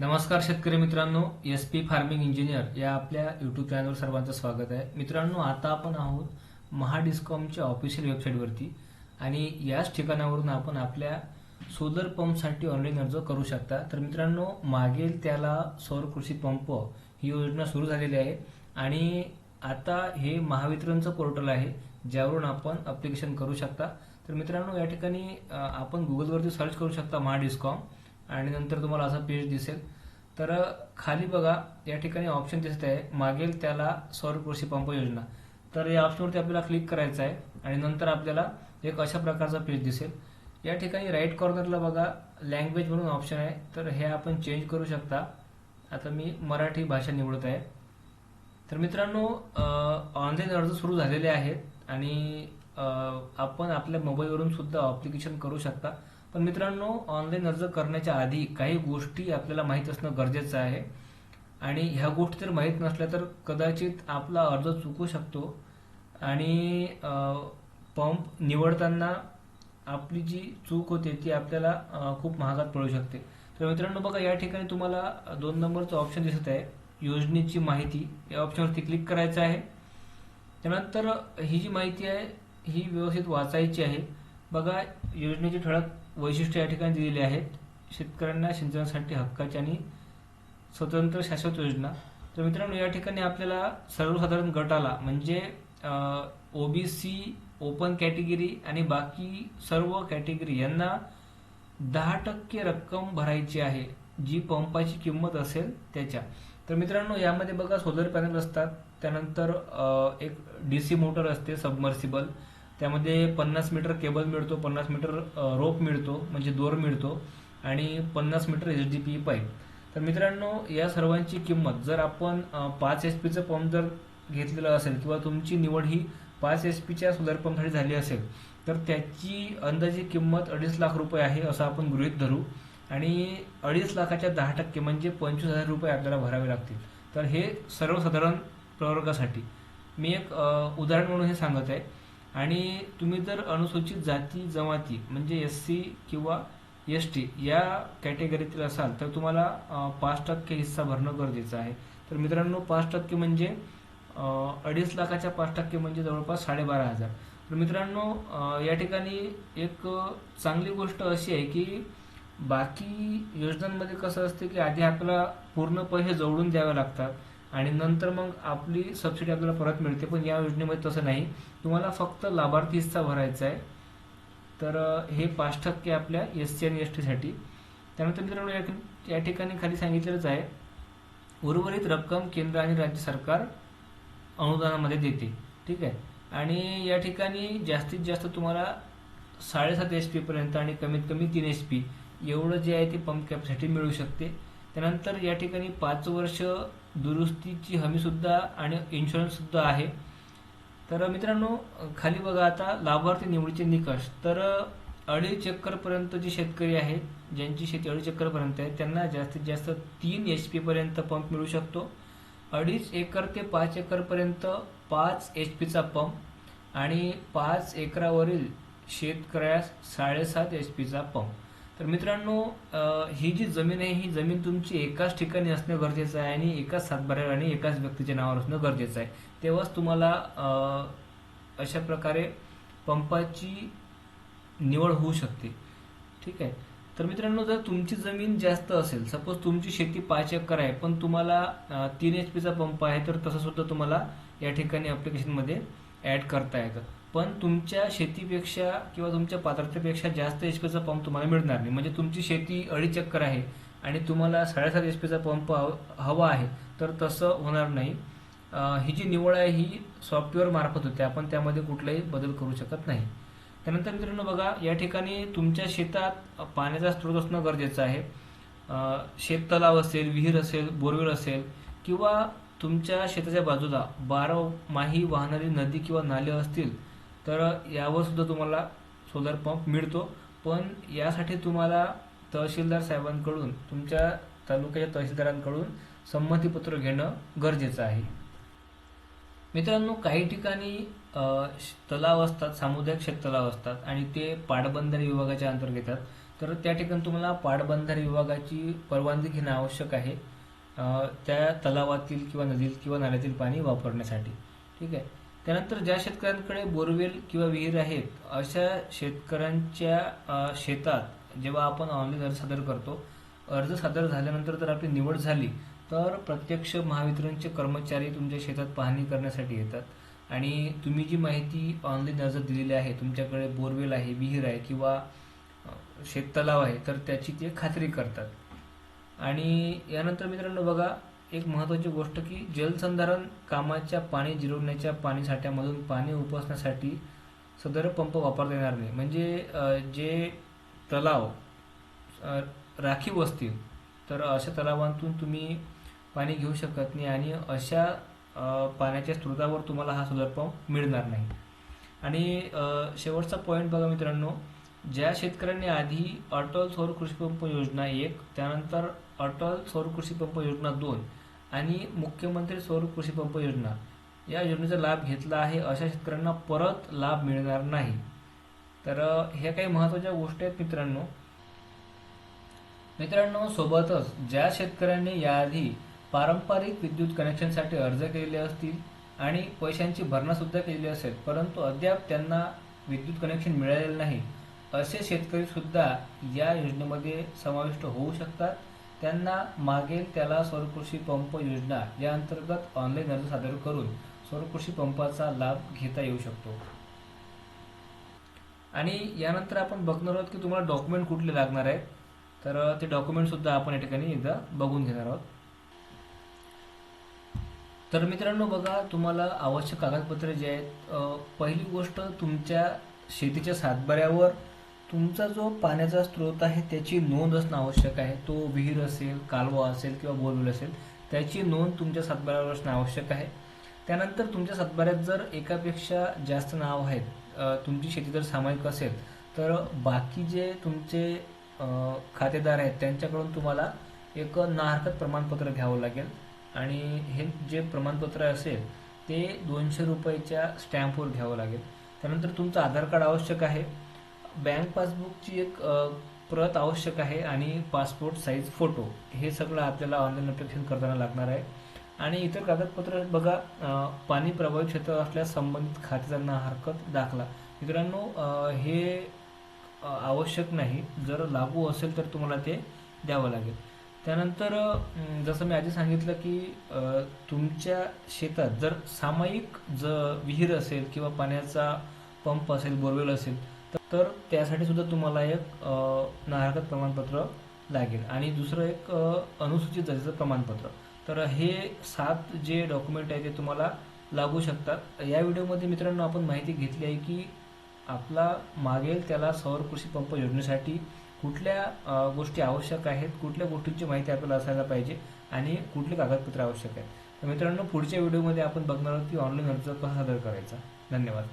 नमस्कार शेतकरी मित्रांनो एस पी फार्मिंग इंजिनियर या आपल्या युट्यूब चॅनलवर सर्वांचं स्वागत आहे. मित्रांनो आता आपण आहोत महाडिस्कॉमच्या ऑफिशियल वेबसाईटवरती आणि याच ठिकाणावरून आपण आपल्या सोलर पंपसाठी ऑनलाईन अर्ज करू शकता. तर मित्रांनो मागेल त्याला सौर कृषी पंप ही योजना सुरू झालेली आहे आणि आता हे महावितरणचं पोर्टल आहे ज्यावरून आपण अप्लिकेशन करू शकता. तर मित्रांनो या ठिकाणी आपण गुगलवरती सर्च करू शकता महाडिस्कॉम. आणि नंतर तुम्हाला असा पेज दिसेल. तर खाली बघा या ठिकाणी ऑप्शन दिसत आहे मागेल त्याला सौर कृषी पंप योजना. तर या ऑप्शनवरती आपल्याला क्लिक करायचं आहे आणि नंतर आपल्याला एक अशा प्रकारचा पेज दिसेल. या ठिकाणी राईट कॉर्नरला बघा लँग्वेज म्हणून ऑप्शन आहे. तर हे आपण चेंज करू शकता. आता मी मराठी भाषा निवडत आहे. तर मित्रांनो ऑनलाईन अर्ज सुरू झालेले आहेत आणि आपण आपल्या मोबाईलवरून सुद्धा अप्लिकेशन करू शकता. पण मित्रांनो ऑनलाईन अर्ज करण्याच्या आधी काही गोष्टी आपल्याला माहीत असणं गरजेचं आहे. आणि ह्या गोष्टी जर माहीत नसल्या तर कदाचित आपला अर्ज चुकू शकतो. आणि पंप निवडताना आपली जी चूक होते ती आपल्याला खूप महागात पडू शकते. तर मित्रांनो बघा या ठिकाणी तुम्हाला दोन नंबरचं ऑप्शन दिसत आहे. योजनेची माहिती. या ऑप्शनवरती क्लिक करायचं आहे. त्यानंतर ही जी माहिती आहे ही व्यवस्थित वाचायची आहे. बघा योजनेची ठळक वैशिष्ट्य या ठिकाणी दिलेली आहेत. शेतकऱ्यांना सिंचनासाठी हक्काची आणि स्वतंत्र शाश्वत योजना. तर मित्रांनो या ठिकाणी आपल्याला सर्वसाधारण गटाला म्हणजे ओबीसी ओपन कॅटेगरी आणि बाकी सर्व कॅटेगरी यांना दहा टक्के रक्कम भरायची आहे जी पंपाची किंमत असेल त्याच्या. तर मित्रांनो यामध्ये बघा सोलर पॅनल असतात. त्यानंतर एक डी सी मोटर असते सबमर्सिबल त्यामध्ये पन्नास मीटर केबल मिळतो पन्नास मीटर रोप मिळतो म्हणजे दोर मिळतो आणि पन्नास metre H D P pipe तर मित्रांनो या सर्वांची किंमत जर आपण पाच एच पीचं पंप जर घेतलेलं असेल किंवा तुमची निवड ही पाच एच पीच्या सोलर पंपसाठी झाली असेल तर त्याची अंदाजे किंमत अडीच लाख रुपये आहे असं आपण गृहीत धरू. आणि अडीच लाखाच्या दहा टक्के म्हणजे पंचवीस हजार रुपये आपल्याला भरावे लागतील. तर हे सर्वसाधारण प्रवर्गासाठी. मी एक उदाहरण म्हणून हे सांगत आहे. आणि तुम्ही जर अनुसूचित जाती जमाती म्हणजे एस सी किंवा एस टी या कॅटेगरीतील असाल तर तुम्हाला पाच टक्के हिस्सा भरणं गरजेचं आहे. तर मित्रांनो पाच टक्के म्हणजे अडीच लाखाच्या पाच टक्के म्हणजे जवळपास साडेबारा हजार. तर मित्रांनो या ठिकाणी एक चांगली गोष्ट अशी आहे की बाकी योजनांमध्ये कसं असते की आधी आपल्याला पूर्ण पैसे जवळून द्यावे लागतात. आणि नंतर मग आपली सबसिडी आपल्याला परत मिळते पण या योजनेमध्ये तसं नाही. तुम्हाला फक्त लाभार्थी हिस्सा भरायचा आहे. तर हे पाच टक्के आपल्या एस सी आणि एस टीसाठी त्यानंतर मित्रांनो या या ठिकाणी खाली सांगितलेलंच आहे. उर्वरित रक्कम केंद्र आणि राज्य सरकार अनुदानामध्ये देते. ठीक आहे? आणि या ठिकाणी जास्तीत जास्त तुम्हाला साडेसात एच पीपर्यंत आणि कमीत कमी तीन एच पी एवढं जे आहे ते पंप कॅपॅसिटी मिळू शकते. त्यानंतर या ठिकाणी पाच वर्ष दुरुस्तीची हमीसुद्धा आणि इन्शुरन्ससुद्धा आहे. तर मित्रांनो खाली बघा आता लाभार्थी निवडीचे निकष. तर अडीच एकरपर्यंत जे शेतकरी आहेत ज्यांची शेती अडीच एकरपर्यंत आहे त्यांना जास्तीत जास्त तीन एच पर्यंत पंप मिळू शकतो. अडीच एकर ते पाच एकरपर्यंत पाच एच पीचा पंप आणि पाच एकरावरील शेतकऱ्यास साडेसात एच पीचा पंप तर मित्रांनो ही जी जमीन आहे ही जमीन तुमची एकाच ठिकाणी असणं गरजेचं आहे आणि एकाच सातबाऱ्यावर आणि एकाच व्यक्तीच्या नावावर असणं गरजेचं आहे. तेव्हाच तुम्हाला अशा प्रकारे पंपाची निवड होऊ शकते. ठीक आहे? तर मित्रांनो जर तुमची जमीन जास्त असेल सपोज तुमची शेती पाच एकर आहे पण तुम्हाला तीन एच पीचा पंप आहे तर तसं सुद्धा तुम्हाला या ठिकाणी ॲप्लिकेशनमध्ये ॲड करता येतं. पण तुमच्या शेतीपेक्षा किंवा तुमच्या पात्रतेपेक्षा जास्त एच पीचा पंप तुम्हाला मिळणार नाही. म्हणजे तुमची शेती अडीच चक्कर आहे आणि तुम्हाला साडेसात एच पीचा पंप हवा आहे तर तसं होणार नाही. ही जी निवड आहे ही सॉफ्टवेअर मार्फत होते. आपण त्यामध्ये कुठलाही बदल करू शकत नाही. त्यानंतर मित्रांनो बघा या ठिकाणी तुमच्या शेतात पाण्याचा स्रोत असणं गरजेचं आहे. शेत तलाव असेल विहीर असेल बोरवेल असेल किंवा तुमच्या शेताच्या बाजूला बारामाही वाहणारी नदी किंवा नाले असतील तर यावर सुद्धा तुम्हाला सोलर पंप मिळतो. पण यासाठी तुम्हाला तहसीलदार साहेबांकडून तुमच्या तालुक्याच्या तहसीलदारांकडून संमतीपत्र घेणं गरजेचं आहे. मित्रांनो काही ठिकाणी श- तलाव असतात सामुदायिक शेततलाव असतात आणि ते पाटबंधारे विभागाच्या अंतर्गत येतात. तर त्या ठिकाणी तुम्हाला पाटबंधारे विभागाची परवानगी घेणं आवश्यक आहे त्या तलावातील किंवा नदीत किंवा नाल्यातील पाणी वापरण्यासाठी. ठीक आहे? त्यानंतर ज्या शेतकऱ्यांकडे बोरवेल किंवा विहीर आहेत अशा शेतकऱ्यांच्या शेतात जेव्हा आपण ऑनलाईन अर्ज सादर करतो अर्ज सादर झाल्यानंतर जर आपली निवड झाली तर प्रत्यक्ष महावितरणचे कर्मचारी तुमच्या शेतात पाहणी करण्यासाठी येतात. आणि तुम्ही जी माहिती ऑनलाईन अर्ज दिलेली आहे तुमच्याकडे बोरवेल आहे विहीर आहे किंवा शेत शेततलाव आहे तर त्याची ते खात्री करतात. आणि यानंतर मित्रांनो बघा एक महत्त्वाची गोष्ट की जलसंधारण कामाच्या पाणी जिरवण्याच्या पाणी साठ्यामधून पाणी उपसण्यासाठी सदर पंप वापरता येणार नाही. म्हणजे जे तलाव राखीव असतील तर अशा तलावांतून तुम्ही पाणी घेऊ शकत नाही आणि अशा पाण्याच्या स्रोतावर तुम्हाला हा सोलर पंप मिळणार नाही. आणि शेवटचा पॉईंट बघा मित्रांनो ज्या शेतकऱ्यांनी आधी अटल सौर कृषी पंप योजना एक त्यानंतर अटल सौर कृषी पंप योजना दोन आणि मुख्यमंत्री सौर कृषी पंप योजना. या योजनेचा लाभ घेतला आहे अशा शेतकऱ्यांना परत लाभ मिळणार नाही. तर ह्या काही महत्त्वाच्या गोष्टी आहेत मित्रांनो. मित्रांनो सोबतच ज्या शेतकऱ्यांनी याआधी पारंपरिक विद्युत कनेक्शनसाठी अर्ज केलेले असतील आणि पैशांची भरणासुद्धा केलेली असेल परंतु अद्याप त्यांना विद्युत कनेक्शन मिळालेलं नाही असे शेतकरीसुद्धा या योजनेमध्ये समाविष्ट होऊ शकतात. त्यांना मागेल त्याला सौरकृषी पंप योजना या अंतर्गत ऑनलाईन अर्ज सादर करून सौरकृषी पंपाचा लाभ घेता येऊ शकतो. आणि यानंतर आपण बघणार आहोत की तुम्हाला डॉक्युमेंट कुठले लागणार आहेत. तर ते डॉक्युमेंटसुद्धा आपण या ठिकाणी एकदा बघून घेणार आहोत. तर मित्रांनो बघा तुम्हाला आवश्यक कागदपत्रे जे आहेत पहिली गोष्ट तुमच्या शेतीच्या सातबाऱ्यावर तुमचा जो पाण्याचा स्रोत आहे त्याची नोंद असणं आवश्यक आहे. तो विहीर असेल कालवा असेल किंवा बोरवेल असेल त्याची नोंद तुमच्या सातबाऱ्यावर असणं आवश्यक आहे. त्यानंतर तुमच्या सातबाऱ्यात जर एकापेक्षा जास्त नाव आहेत तुमची शेती जर सामायिक असेल तर बाकी जे तुमचे खातेदार आहेत त्यांच्याकडून तुम्हाला एक नाहरकत प्रमाणपत्र घ्यावं लागेल. आणि हे जे प्रमाणपत्र असेल ते दोनशे रुपयाच्या स्टॅम्पवर घ्यावं लागेल. त्यानंतर तुमचं आधार कार्ड आवश्यक आहे. बँक पासबुकची एक प्रत आवश्यक आहे आणि पासपोर्ट साईज फोटो हे सगळं आपल्याला ऑनलाईन अप्लिकेशन करताना लागणार आहे. आणि इतर कागदपत्र बघा पाणी प्रभावित क्षेत्र असल्यास संबंधित खातेदारांना हरकत दाखला. मित्रांनो हे आवश्यक नाही. जर लागू असेल तर तुम्हाला ते द्यावं लागेल. त्यानंतर जसं मी आधी सांगितलं की तुमच्या शेतात जर सामायिक ज विहीर असेल किंवा पाण्याचा पंप असेल बोरवेल असेल तर- त्यासाठी सुद्धा तुम्हाला एक नागरिकत प्रमाणपत्र लागेल. आणि दुसरं एक अनुसूचित जातीचं प्रमाणपत्र. तर हे सात जे डॉक्युमेंट आहे ते तुम्हाला लागू शकतात. या व्हिडिओमध्ये मित्रांनो आपण माहिती घेतली आहे की आपला मागेल त्याला सौर कृषी पंप योजनेसाठी कुठल्या गोष्टी आवश्यक आहेत कुठल्या गोष्टींची माहिती आपल्याला असायला पाहिजे आणि कुठले कागदपत्र आवश्यक आहेत. तर मित्रांनो पुढच्या व्हिडिओमध्ये आपण बघणार आहोत की ऑनलाईन अर्ज कसा सादर करायचा. धन्यवाद.